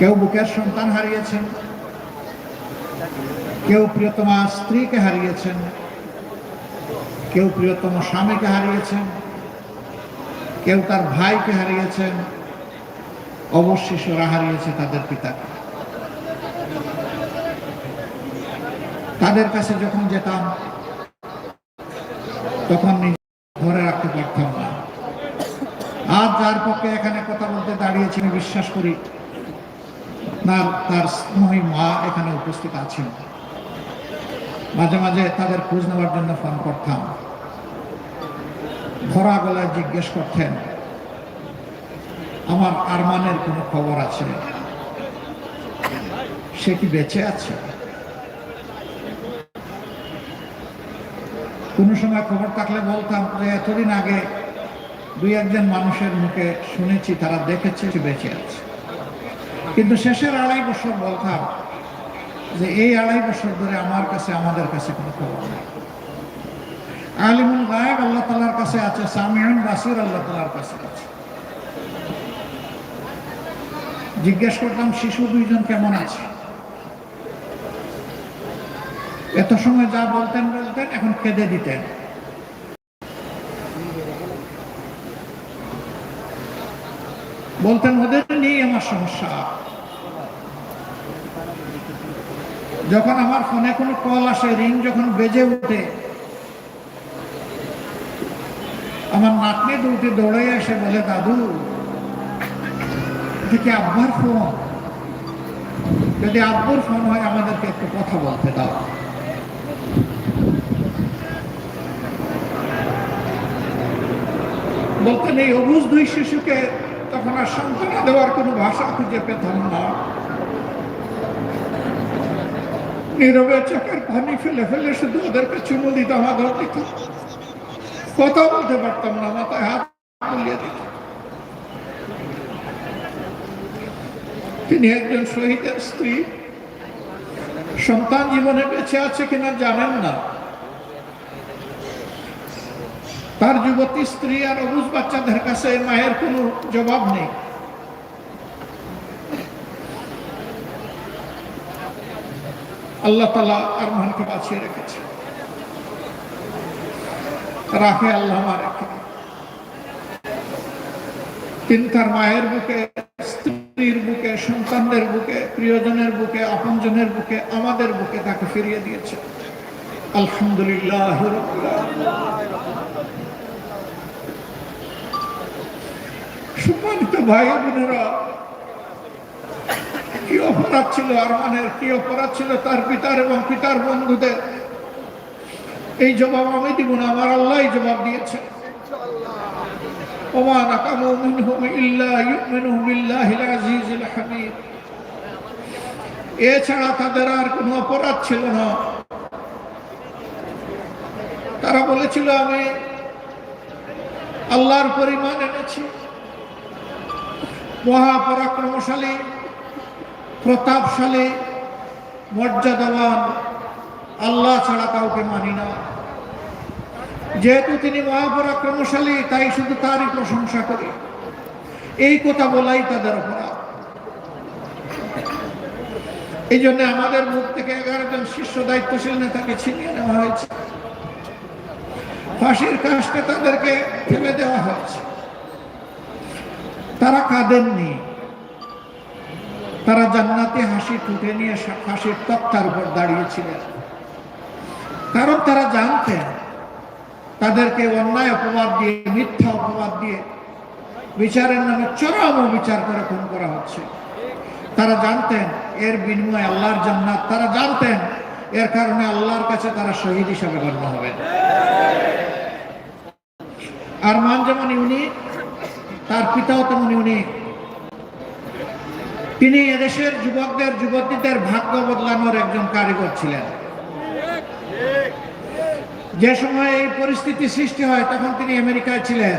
কেউ বুকের সন্তান হারিয়েছেন, কেউ প্রিয়তমা স্ত্রীকে হারিয়েছেন, কেউ প্রিয়তম স্বামীকে হারিয়েছেন, কেউ তার ভাইকে হারিয়েছেন অবশিষ্টরা হারিয়েছে তাদের পিতাকে। তাদের কাছে যখন যেতাম, তখন ধরে রাখতে পারতাম না। আজ যার পক্ষে এখানে কথা বলতে দাঁড়িয়েছি বিশ্বাস করি তার তার স্নেহী মা এখানে উপস্থিত আছেন। মাঝে মাঝে তাদের খোঁজ নেওয়ার জন্য ফোন করতাম। ভরা গলায় জিজ্ঞেস করতেন, আমার আরমানের কোনো খবর আছে? সে কি বেঁচে আছে? কোনো সময় খবর থাকলে বলতাম, যে এতদিন আগে দুই একজন মানুষের মুখে শুনেছি, তারা দেখেছে বেঁচে আছে। কিন্তু শেষের আড়াই বছর বলতাম যে এই আড়াই বছর ধরে আমার কাছে, আমাদের কাছে কোনো খবর নেই। আলিমুল গায়েব আল্লাহ তালার কাছে আছে, সামিউন বাসির আল্লাহ তালার কাছে আছে। জিজ্ঞেস করতাম শিশু দুইজন কেমন আছে? এত সময় যা বলতেন বলতেন, এখন কেঁদে দিতেন। বলতেন, ওদের নিয়েই আমার সমস্যা। যখন আমার ফোনে কোনো কল আসে, রিং যখন বেজে ওঠে, আমার নাতনি দুটি দৌড়ে এসে বলে, দাদু, এটা কি আব্বার ফোন? যদি আব্বুর ফোন হয়, আমাদেরকে একটু কথা বলতে দাও। বলতেন, এই অবুজ দুই শিশুকে তখন আর সান্ত্বনা দেওয়ার কোনো ভাষা খুঁজে পেতাম না। নীরবে চোখের পানি ফেলে ফেলে শুধু ওদেরকে চুমু দিতাম আদর দিতাম। কথা বলতে পারতাম না, মাথায় হাত বুলিয়ে দিতাম। তিনি একজন শহীদের স্ত্রী। সন্তান জীবনে বেঁচে আছে কিনা জানেন না। তার যুবতী স্ত্রী আর অবুজ বাচ্চাদের কাছে মায়ের কোনো জবাব নেই। আল্লাহ তালা আরমানকে বাঁচিয়ে রেখেছে। রাখে আল্লাহ রেখে তিনি তার মায়ের বুকে, স্ত্রীর বুকে, সন্তানদের বুকে, প্রিয়জনের বুকে, আপনজনের বুকে, আমাদের বুকে তাকে ফিরিয়ে দিয়েছে। আলহামদুলিল্লাহ সম্মানিত ভাই বোনেরা, কি অপরাধ ছিল আরমানের, কি অপরাধ ছিল তার পিতার এবং পিতার বন্ধুদের? এই জবাব আমি দিব না, আমার আল্লাহ জবাব দিয়েছে। এছাড়া তাদের আর কোনো অপরাধ ছিল না। তারা বলেছিল, আমি আল্লাহর পরিমাণ এনেছি। মহাপরাক্রমশালী, প্রতাপশালী, মর্যাদাবান, আল্লাহ ছাড়া কাউকে মানি না। যেহেতু তিনি মহাপরাক্রমশালী, তাই শুধু তারই প্রশংসা করি। এই কথা বলাই তাদের অপরাধ। এই জন্য আমাদের মুখ থেকে এগারো জন শীর্ষ দায়িত্বশীল নেতাকে ছিনিয়ে নেওয়া হয়েছে। ফাঁসির কাজটা তাদেরকে ফেলে দেওয়া হয়েছে। তারা কাঁদেননি। তারা জান্নাতে হাসি টুটে নিয়ে ফাঁসির তক্তার উপর দাঁড়িয়েছিলেন। কারণ তারা জানতেন, তাদেরকে অন্যায় অপবাদ দিয়ে, মিথ্যা অপবাদ দিয়ে বিচারের নামে চরম বিচার করে খুন করা হচ্ছে। তারা জানতেন, এর বিনিময়ে আল্লাহর জান্নাত। তারা জানতেন, এর কারণে আল্লাহর কাছে তারা শহীদ হিসাবে গণ্য হবেন আর মান যেমন ইউনিক, তার পিতাও তেমন ইউনিক। তিনি এদেশের যুবকদের, যুবতীদের ভাগ্য বদলানোর একজন কারিগর ছিলেন। যে সময় এই পরিস্থিতি সৃষ্টি হয়, তখন তিনি আমেরিকায় ছিলেন।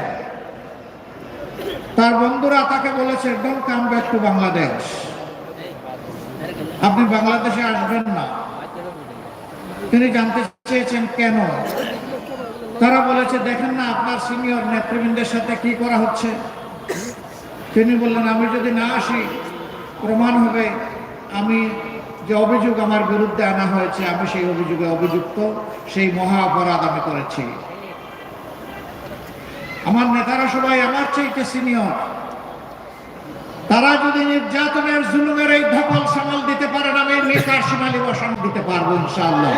তার বন্ধুরা তাকে বলেছে don't come back to Bangladesh আপনি বাংলাদেশে আসবেন না। তিনি জানতে চেয়েছেন কেন? তারা বলেছে, দেখেন না, আপনার সিনিয়র নেতৃবৃন্দের সাথে কি করা হচ্ছে? তিনি বললেন, আমি যদি না আসি, প্রমাণ হবে, আমি যে অভিযোগ আমার বিরুদ্ধে আনা হয়েছে, আমি সেই অভিযোগে অভিযুক্ত, সেই মহা অপরাধ আমি করেছি। আমার নেতারা সবাই আমার চাইতে সিনিয়র তারা যদি নির্যাতনের জুলুমের এই ধকল সামাল দিতে পারেন আমি নেতার সীমালি বসান দিতে পারব ইনশাআল্লাহ।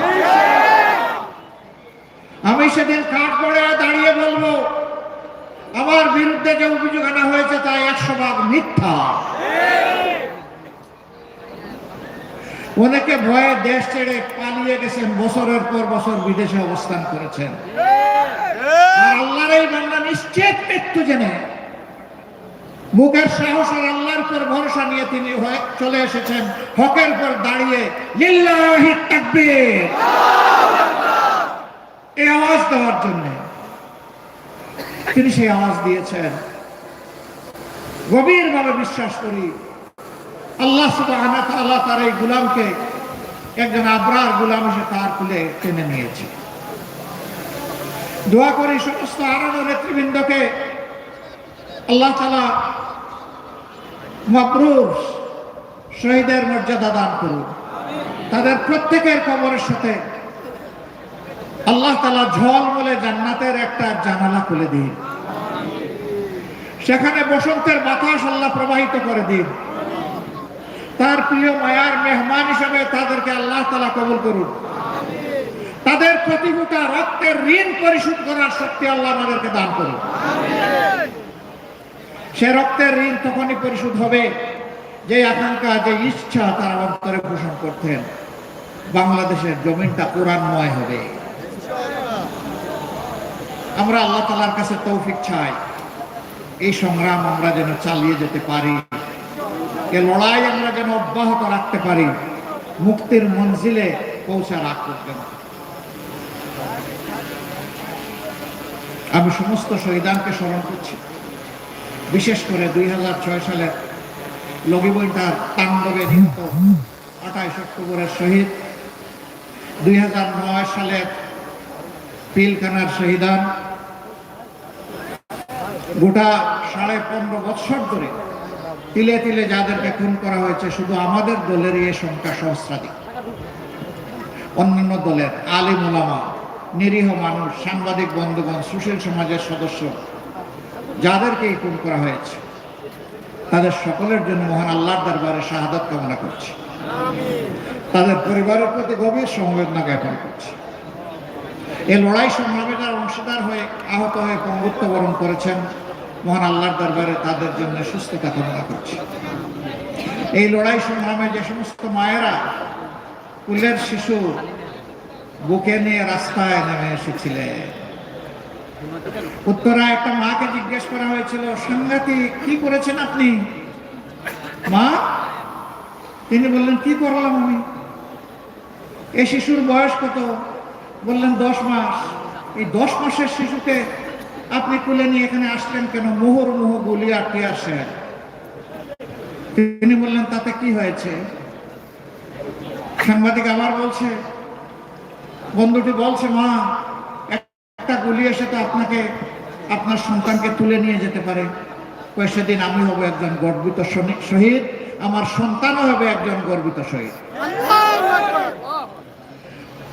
আমি সেদিন কাঠ করে দাঁড়িয়ে বলব, আমার বিরুদ্ধে যে অভিযোগ আনা হয়েছে তা একশো ভাগ মিথ্যা। অনেকে ভয়ে দেশ ছেড়ে পালিয়ে গেছেন, বছরের পর বছর বিদেশে অবস্থান করেছেন। মৃত্যু জেনে। মুখের আল্লাহর উপর ভরসা নিয়ে তিনি চলে এসেছেন হকের উপর দাঁড়িয়ে। এই আওয়াজ দেওয়ার জন্য। তিনি সেই আওয়াজ দিয়েছেন। গভীরভাবে বিশ্বাস করি, আল্লাহ তাআলা তার এই গুলামকে একজন আবরার গুলাম হিসেবে তার কুলে টেনে নিয়েছে। দোয়া করি সমস্ত আরব নেতৃবৃন্দকে, আল্লাহ তালা মবরুর শহীদের মর্যাদা দান করুন তাদের প্রত্যেকের কবরের সাথে আল্লাহ তালা ঝলমলে জান্নাতের একটা জানালা খুলে দিন। সেখানে বসন্তের বাতাস আল্লাহ প্রবাহিত করে দিন। তার প্রিয় মায়ার মেহমান হিসেবে তাদেরকে আল্লাহ তালা কবুল করুন। তাদের প্রতিভূতা রক্তের ঋণ পরিশোধ করার শক্তি আল্লাহ আমাদেরকে দান করুন। সে রক্তের ঋণ তখনই পরিশোধ হবে যে আকাঙ্ক্ষা, যে ইচ্ছা তারা অন্তরে পোষণ করতেন। বাংলাদেশের জমিনটা কোরআনময় হবে। আমরা আল্লাহ তালার কাছে তৌফিক চাই। এই সংগ্রাম আমরা যেন চালিয়ে যেতে পারি। এ লড়াই আমরা যেন অব্যাহত রাখতে পারি। মুক্তির মঞ্জিলে পৌঁছার আগ আমি সমস্ত শহীদানকে স্মরণ করছি। বিশেষ করে দুই হাজার ছয় সালে লগিবইটার তাণ্ডবে নিহত আঠাইশ অক্টোবরের শহীদ, দুই হাজার নয় সালে পিলখানার শহীদান গোটা সাড়ে পনেরো বৎসর ধরে তিলে তিলে যাদেরকে খুন করা হয়েছে, শুধু আমাদের দলেরই এই সংখ্যা সহস্রাধিক। অন্যান্য দলের আলিম ওলামা, নিরীহ মানুষ, সাংবাদিক বন্ধুগণ, সুশীল সমাজের সদস্য, যাদেরকে এই খুন করা হয়েছে, তাদের সকলের জন্য মহান আল্লাহর দরবারে শাহাদাত কামনা করছি। তাদের পরিবারের প্রতি গভীর সমবেদনা জ্ঞাপন করছি। এই লড়াই সংগ্রামে যারা অংশীদার হয়ে, আহত হয়ে পঙ্গুত্ব বরণ করেছেন মহান আল্লাহর দরবারে তাদের জন্য সুস্থতা কামনা করছি। এই লড়াই সংগ্রামে যে সমস্ত মায়েরা কুলের শিশু বুকে নিয়ে রাস্তায় নেমে এসেছিলেন। উত্তরা একটা মাকে জিজ্ঞেস করা হয়েছিল, সাংঘাতিক, কি করেছেন আপনি? মা, তিনি বললেন, কি করলাম আমি? এই শিশুর বয়স কত? বললেন, দশ মাস। এই দশ মাসের শিশুকে আপনি কুলে নিয়ে এখানে আসলেন কেন? মোহর মোহ গুলি আটকে আসেন তিনি বললেন তাতে কি হয়েছে? সাংবাদিক আবার বলছে বন্ধুটি বলছে মা একটা গুলি এসে তো আপনাকে আপনার সন্তানকে তুলে নিয়ে যেতে পারে। সেদিন আমি হব একজন গর্বিত শহীদ আমার সন্তানও হবে একজন গর্বিত শহীদ।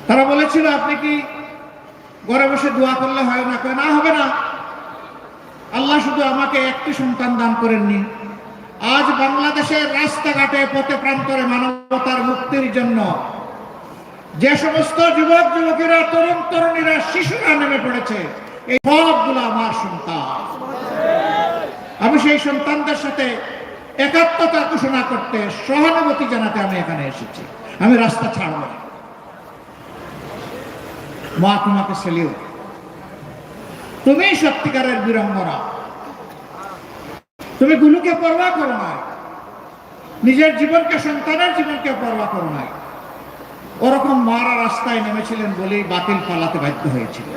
তারা বলেছিল আপনি কি ঘরে বসে দোয়া করলে হয় না, কয় না, হবে না। আল্লাহ শুধু আমাকে একটি সন্তান দান করেননি। আজ বাংলাদেশের রাস্তাঘাটে পথে প্রান্তরে মানবতার মুক্তির জন্য যে সমস্ত যুবক যুবকেরা তরুণ, তরুণীরা, শিশুরা নেমে পড়েছে, এই সবগুলো আমার সন্তান। আমি সেই সন্তানদের সাথে একাত্মতা ঘোষণা করতে সহানুভূতি জানাতে আমি এখানে এসেছি। আমি রাস্তা ছাড়ব না। মা তোমাকে সেলিও তুমি সত্যিকারের বীরঙ্গনা। তুমি গুলোকে পরোয়া করো না নিজের জীবনকে, সন্তানের জীবনকে পরোয়া করো না ওরকম মারা রাস্তায় নেমেছিলেন বলেই বাতিল পালাতে বাধ্য হয়েছিল।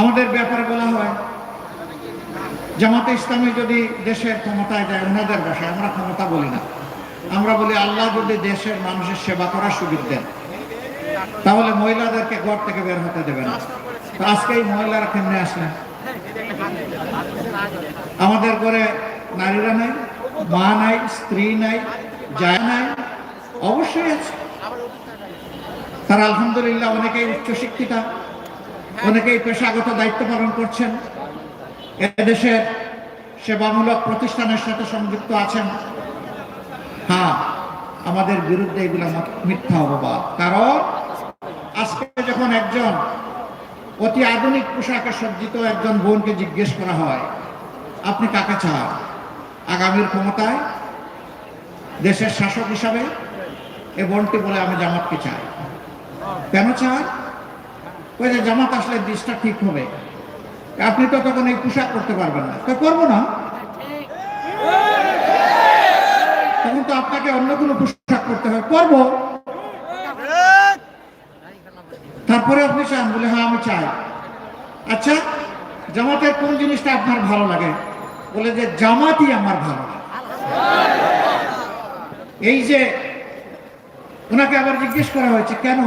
আমাদের ব্যাপারে বলা হয়, জামাতে ইসলামী যদি দেশের ক্ষমতায় যায়, ওনাদের ভাষায়, আমরা ক্ষমতা বলি না। আমরা বলি, আল্লাহ যদি দেশের মানুষের সেবা করার সুবিধা দেন। তাহলে মহিলাদেরকে ঘর থেকে বের হতে দেবে না। আজকে এই মহিলারা কেমনে আসলেন? আমাদের ঘরে নারীরা নাই, মা নাই, স্ত্রী নাই যায় নাই, অবশ্যই আছে। তারা আলহামদুলিল্লাহ অনেকেই উচ্চশিক্ষিতা অনেকেই পেশাগত দায়িত্ব পালন করছেন। এদেশের সেবামূলক প্রতিষ্ঠানের সাথে সংযুক্ত আছেন। হ্যাঁ আমাদের বিরুদ্ধে এগুলো মিথ্যা অপবাদ। কারণ আজকে যখন একজন অতি আধুনিক পোশাকে সজ্জিত একজন বোনকে জিজ্ঞেস করা হয়, আপনি কাকা চান? আগামীর ক্ষমতায় দেশের শাসক হিসাবে এ বোনটি বলে, আমি জামাতকে চাই। কেন চান ওই যে, জামাত আসলে দেশটা ঠিক হবে। আপনি তো তখন এই পোশাক করতে পারবেন না। তো করব না। আপনাকে অন্য কোনো পোশাক করতে হবে করব তারপরে আপনি চান, বলে হ্যাঁ আমি চাই। আচ্ছা জামাতের কোন জিনিসটা আপনার ভালো লাগে? বলে যে, জামাতই আমার ভালো এই যে, ওনাকে আবার জিজ্ঞেস করা হয়েছে, কেন?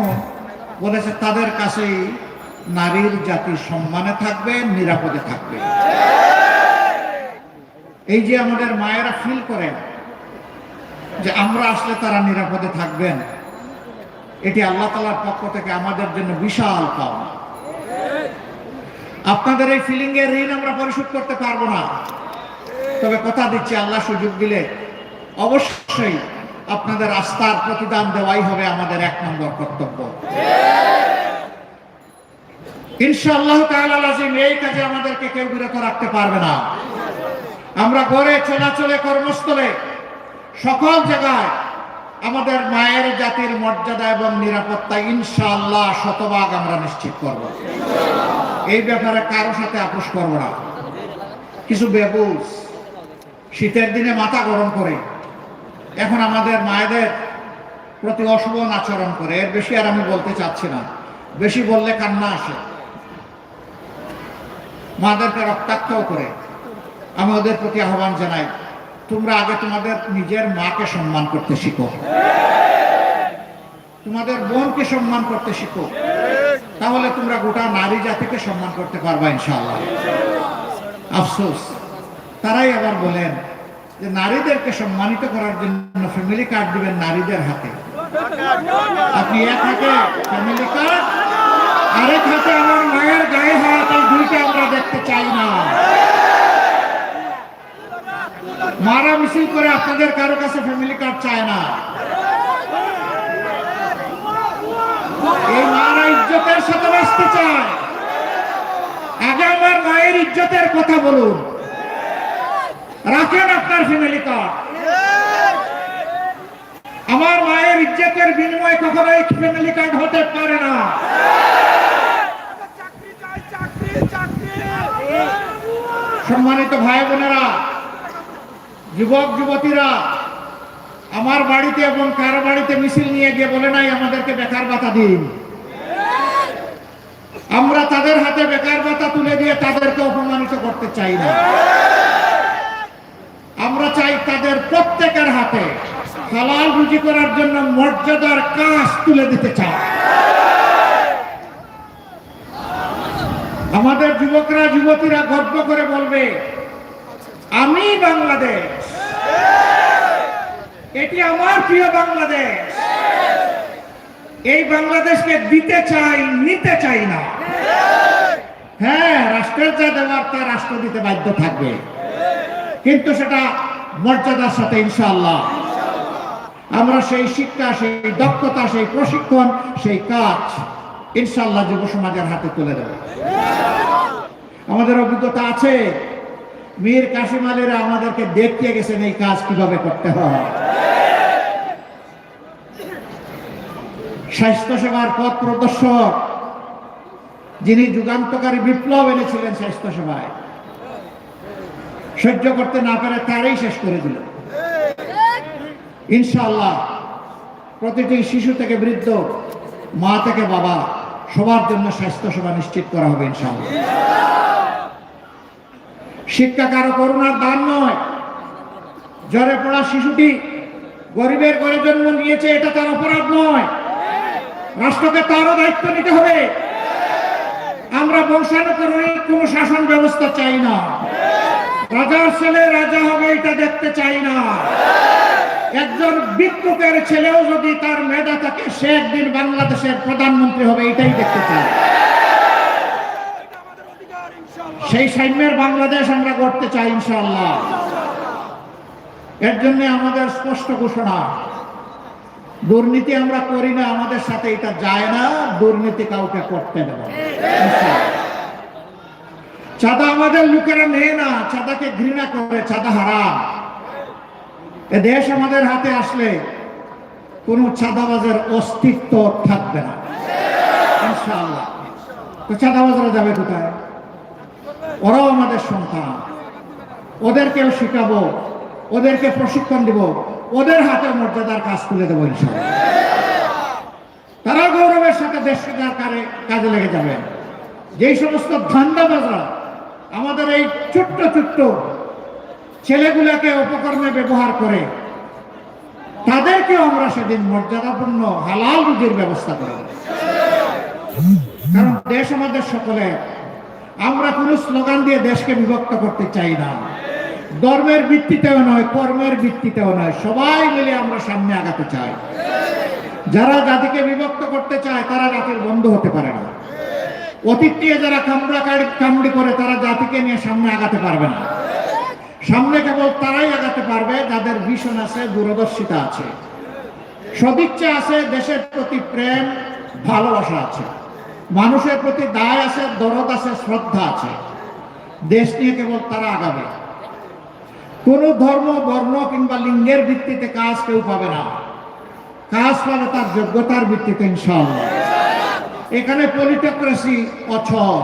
বলেছে, তাদের কাছেই নারীর জাতি সম্মানে থাকবে, নিরাপদে থাকবে। এই যে আমাদের মায়েরা ফিল করেন যে আমরা আসলে তারা নিরাপদে থাকবেন। এটি আল্লাহ তালার পক্ষ থেকে আমাদের জন্য বিশাল পাওনা। আপনাদের এই ফিলিং এর ঋণ আমরা পরিশোধ করতে পারব না। তবে কথা দিচ্ছি, আল্লাহ সুযোগ দিলে অবশ্যই আপনাদের আস্থার প্রতিদান দেওয়াই হবে আমাদের এক নম্বর কর্তব্য। ইনশাআল্লাহ তাআলা লাজিম এই কাজে আমাদেরকে কেউ বিরত রাখতে পারবে না। আমরা গড়ে, চলাচলে, কর্মস্থলে সকল জায়গায় আমাদের মায়ের জাতির মর্যাদা এবং নিরাপত্তা ইনশাআল্লাহ শতভাগ আমরা নিশ্চিত করব। এই ব্যাপারে কারও সাথে আপোষ করব না। কিছু বেবুস শীতের দিনে মাথা গরম করে, এখন আমাদের মায়েদের প্রতি অশুভন আচরণ করে। এর বেশি আর আমি বলতে চাচ্ছি না। বেশি বললে কান্না আসে। মাদেরকে রক্তাক্তও করে আমি ওদের প্রতি আহ্বান জানাই। তোমরা আগে তোমাদের নিজের মাকে সম্মান করতে শিখো। তোমাদের বোনকে সম্মান করতে শিখো। তাহলে তোমরা গোটা নারী জাতিকে সম্মান করতে পারবা ইনশাআল্লাহ। আফসোস। তারাই আবার বলেন যে নারীদেরকে সম্মানিত করার জন্য ফ্যামিলি কার্ড দিবেন নারীদের হাতে। আপনি এক হাতে ফ্যামিলি কার্ড আরেক হাতে আমার মায়ের গায়ে হাত, এই দুইটা আমরা দেখতে চাই না। মারা মিছিল করে আপনাদের কারও কাছে ফ্যামিলি কার্ড চায় না। এই মারা ইজ্জতের সাথে বাঁচতে চায়। আগে আমার মায়ের ইজ্জতের কথা বলুন। রাখেন আপনার ফ্যামিলি কার্ড আমার মায়ের ইজ্জতের বিনিময়ে কখনো এই ফ্যামিলি কার্ড হতে পারে না। সম্মানিত ভাই বোনেরা যুবক, যুবতীরা, আমার বাড়িতে এবং কার বাড়িতে মিছিল নিয়ে গিয়ে বলে নাই, আমাদেরকে বেকার ভাতা দিন। আমরা তাদের হাতে বেকার ভাতা তুলে দিয়ে তাদেরকে অপমানিত করতে চাই না। আমরা চাই তাদের প্রত্যেকের হাতে হালাল রুজি করার জন্য মর্যাদার কাজ তুলে দিতে চাই। আমাদের যুবকরা, যুবতীরা গর্ব করে বলবে, আমি বাংলাদেশ এটি আমার প্রিয় বাংলাদেশ। এই বাংলাদেশকে দিতে চাই নিতে চাই না। হ্যাঁ রাষ্ট্রের যা দেওয়ার তা রাষ্ট্র দিতে বাধ্য থাকবে। কিন্তু সেটা মর্যাদার সাথে ইনশাআল্লাহ। আমরা সেই শিক্ষা সেই দক্ষতা সেই প্রশিক্ষণ সেই কাজ ইনশাল্লাহ যুব সমাজের হাতে তুলে দেব। আমাদের অভিজ্ঞতা আছে। মীর কাশিম আলীরা আমাদেরকে দেখিয়ে গেছেন এই কাজ কীভাবে করতে হয়। স্বাস্থ্য সেবার পথ প্রদর্শক, যিনি যুগান্তকারী বিপ্লব এনেছিলেন স্বাস্থ্য সেবায় সহ্য করতে না পারে তারই শেষ করে দিল ইনশাল্লাহ প্রতিটি শিশু থেকে বৃদ্ধ, মা থেকে বাবা, সবার জন্য স্বাস্থ্য সেবা নিশ্চিত করা হবে ইনশাআল্লাহ। শিক্ষা কারও করুণার দান নয়। জ্বরে পড়া শিশুটি গরিবের ঘরে জন্ম নিয়েছে, এটা তার অপরাধ নয়। রাষ্ট্রকে তারও দায়িত্ব নিতে হবে। আমরা বংশানুক্রমিক কোন শাসন ব্যবস্থা চাই না। রাজার ছেলে রাজা হবে, এটা দেখতে চাই না। একজন ভিক্ষুকের ছেলেও যদি তার মেধা থাকে, সে একদিন বাংলাদেশের প্রধানমন্ত্রী হবে, এটাই দেখতে চাই এটা আমাদের অধিকার ইনশাআল্লাহ সেই সাম্যের বাংলাদেশ আমরা করতে চাই, ইনশাআল্লাহ। এর জন্য আমাদের স্পষ্ট ঘোষণা, দুর্নীতি আমরা করি না, আমাদের সাথে এটা যায় না, দুর্নীতি কাউকে করতে দেব। চাঁদা আমাদের লোকেরা নেয় না, চাঁদাকে ঘৃণা করে, চাঁদা হারাম। এ দেশ আমাদের হাতে আসলে কোন চাঁদাবাজের অস্তিত্ব থাকবে না। ইনশাআল্লাহ। তো চাঁদাবাজরা যাবে কোথায়? ওরাও আমাদের সন্তান। ওদেরকেও শিখাবো, ওদেরকে প্রশিক্ষণ দিব, ওদের হাতে মর্যাদার কাজ তুলে দেবো তারা গৌরবের সাথে দেশ সেবার কাজে লেগে যাবে। যেই সমস্ত ধান্দাবাজরা আমাদের এই ছোট্ট ছোট্ট ছেলেগুলোকে উপকরণে ব্যবহার করে, তাদেরকেও আমরা সেদিন মর্যাদাপূর্ণ, হালাল রুজির ব্যবস্থা করে কারণ দেশ আমাদের সকলে আমরা কোনো স্লোগান দিয়ে দেশকে বিভক্ত করতে চাই না। ধর্মের ভিত্তিতেও নয়, কর্মের ভিত্তিতেও নয়, সবাই মিলে আমরা সামনে আগাতে চাই। যারা জাতিকে বিভক্ত করতে চায়, তারা জাতির বন্ধু হতে পারে না। অতীত নিয়ে যারা কামড়া কামড়ি করে, তারা জাতিকে নিয়ে সামনে আগাতে পারবে না। সামনে কেবল তারাই আগাতে পারবে, যাদের ভীষণ আছে, দূরদর্শিতা আছে। সদিচ্ছা আছে, দেশের প্রতি প্রেম, ভালোবাসা আছে। মানুষের প্রতি দায় আছে, দরদ আছে, শ্রদ্ধা আছে। দেশ নিয়ে কেবল তারা আগাবে। কোন ধর্ম, বর্ণ কিংবা লিঙ্গের ভিত্তিতে কাজ কেউ পাবে না। কাজ পাবে তার যোগ্যতার ভিত্তিতে, ইনশাআল্লাহ। এখানে পলিটোক্রেসি অচল,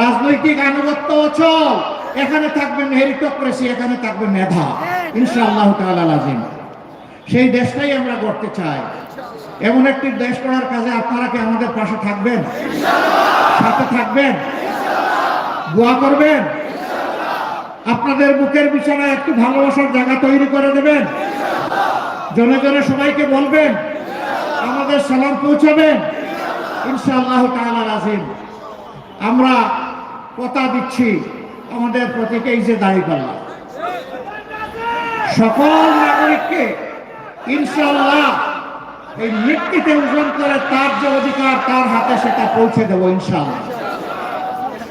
রাজনৈতিক আনুগত্য অচল। এখানে থাকবে মেরিটোক্রেসি এখানে থাকবে মেধা। ইনশাআল্লাহ সেই দেশটাই আমরা গড়তে চাই। এমন একটি দেশ গড়ার কাজে আপনারা কি আমাদের পাশে থাকবেন? সাথে থাকবেন? দোয়া করবেন? আপনাদের বুকের বিছানায় একটু ভালোবাসার জায়গা তৈরি করে দেবেন? জনে জনে সবাইকে বলবেন, আমাদের সালাম পৌঁছাবেন? ইনশাআল্লাহ তাআলা রাজিম। আমরা কথা দিচ্ছি আমাদের প্রতীকে এই যে দাঁড়িয়ে পাল্লা। সকল নাগরিককে ইনশাআল্লাহ এই মৃত্যুতে ওজন করে তার যে অধিকার, তার হাতে সেটা পৌঁছে দেবো ইনশাআল্লাহ।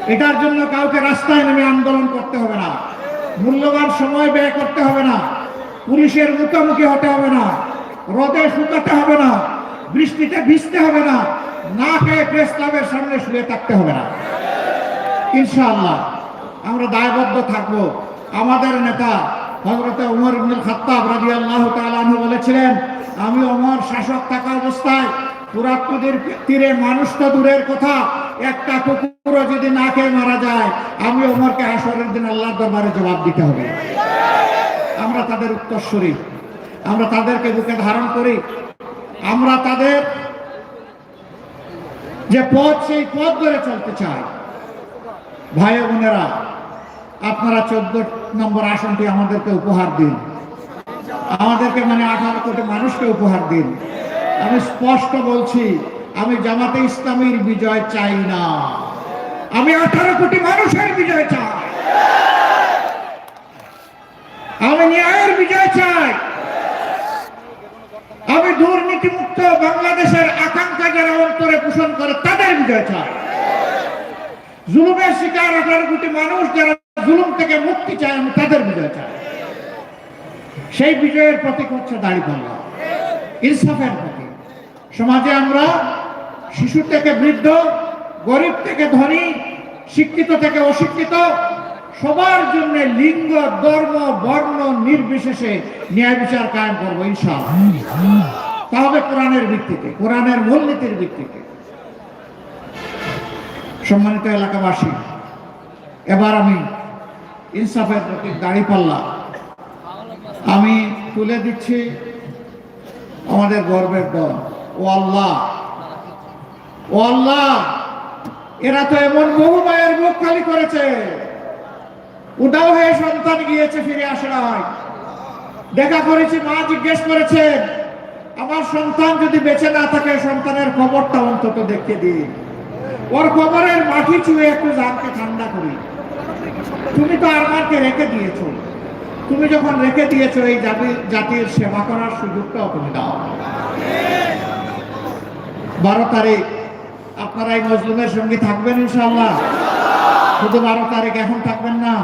এটার জন্য কাউকে রাস্তায় নেমে আন্দোলন করতে হবে না। মূল্যবান সময় ব্যয় করতে হবে না। পুলিশের মুখোমুখি হতে হবে না। রোদে শুকাতে হবে না। বৃষ্টিতে ভিজতে হবে না। না খেয়ে প্রেস ক্লাবের সামনে শুয়ে থাকতে হবে না। ইনশাআল্লাহ, আমরা দায়বদ্ধ থাকব। আমাদের নেতা হজরত উমর ইবনুল খাত্তাব রাদিয়াল্লাহু তাআলা বলেছিলেন আমি ওমর শাসক থাকা অবস্থায় ফুরাত নদীর তীরে মানুষ তো দূরের কথা। একটা কুকুরও যদি না খেয়ে মারা যায়, আমি ওমরকে হাসরের দিন আল্লাহর দরবারে জবাব দিতে হবে। আমরা তাদের উত্তরসূরি। আমরা তাদেরকে বুকে ধারণ করি। আমরা তাদের যে পথ, সেই পথ ধরে চলতে চাই। ভাই বোনেরা, আপনারা চোদ্দ নম্বর আসনটি আমাদেরকে উপহার দিন। আমাদেরকে মানে আঠারো কোটি মানুষকে উপহার দিন। আমি স্পষ্ট বলছি, আমি জামাতে ইসলামীর বিজয় চাই না। আমি আঠারো কোটি মানুষের বিজয় চাই। আমি ন্যায়ের বিজয় চাই। আমি দুর্নীতি মুক্ত বাংলাদেশের আকাঙ্ক্ষা যারা অন্তরে পোষণ করে, তাদের বিজয় চাই। জুলুমের শিকার আঠারো কোটি মানুষ যারা জুলুম থেকে মুক্তি চায়, আমি তাদের বিজয় চাই। সেই বিজয়ের প্রতীক হচ্ছে দাঁড়িপাল্লা ইনসাফের প্রতীক। সমাজে আমরা শিশু থেকে বৃদ্ধ, গরিব থেকে ধনী, শিক্ষিত থেকে অশিক্ষিত, সবার জন্য লিঙ্গ, ধর্ম, বর্ণ নির্বিশেষে ন্যায় বিচার কায়েম করব ইনশাআল্লাহ। তা হবে কোরআনের ভিত্তিতে, কোরআনের মূলনীতির ভিত্তিতে। সম্মানিত এলাকাবাসী, এবার আমি ইনসাফের প্রতি দাঁড়ি পাল্লা আমি তুলে দিচ্ছি আমাদের গর্বের দল। ও আল্লাহ। ও আল্লাহ। এরা তো এমন বহু মায়ের মুখ খালি করেছে। উদাও হয়ে সন্তান গিয়েছে, ফিরে আসে নাই। দেখা করেছি, মা জিজ্ঞেস করেছেন আমার সন্তান যদি বেঁচে না থাকে, সন্তানের খবরটা অন্তত দেখতে দিন। ওর খবরের মাটি চুয়ে একটু জানকে ঠান্ডা করি। তুমি তো আরমানকে রেখে দিয়েছ। তুমি যখন রেখে দিয়েছ এই জাতি- জাতির সেবা করার সুযোগটাও তুমি দাও। বারো তারিখ, আপনারা এই মজলুমের সঙ্গে থাকবেন ইনশাল্লাহ শুধু বারো তারিখ এখন থাকবেন না।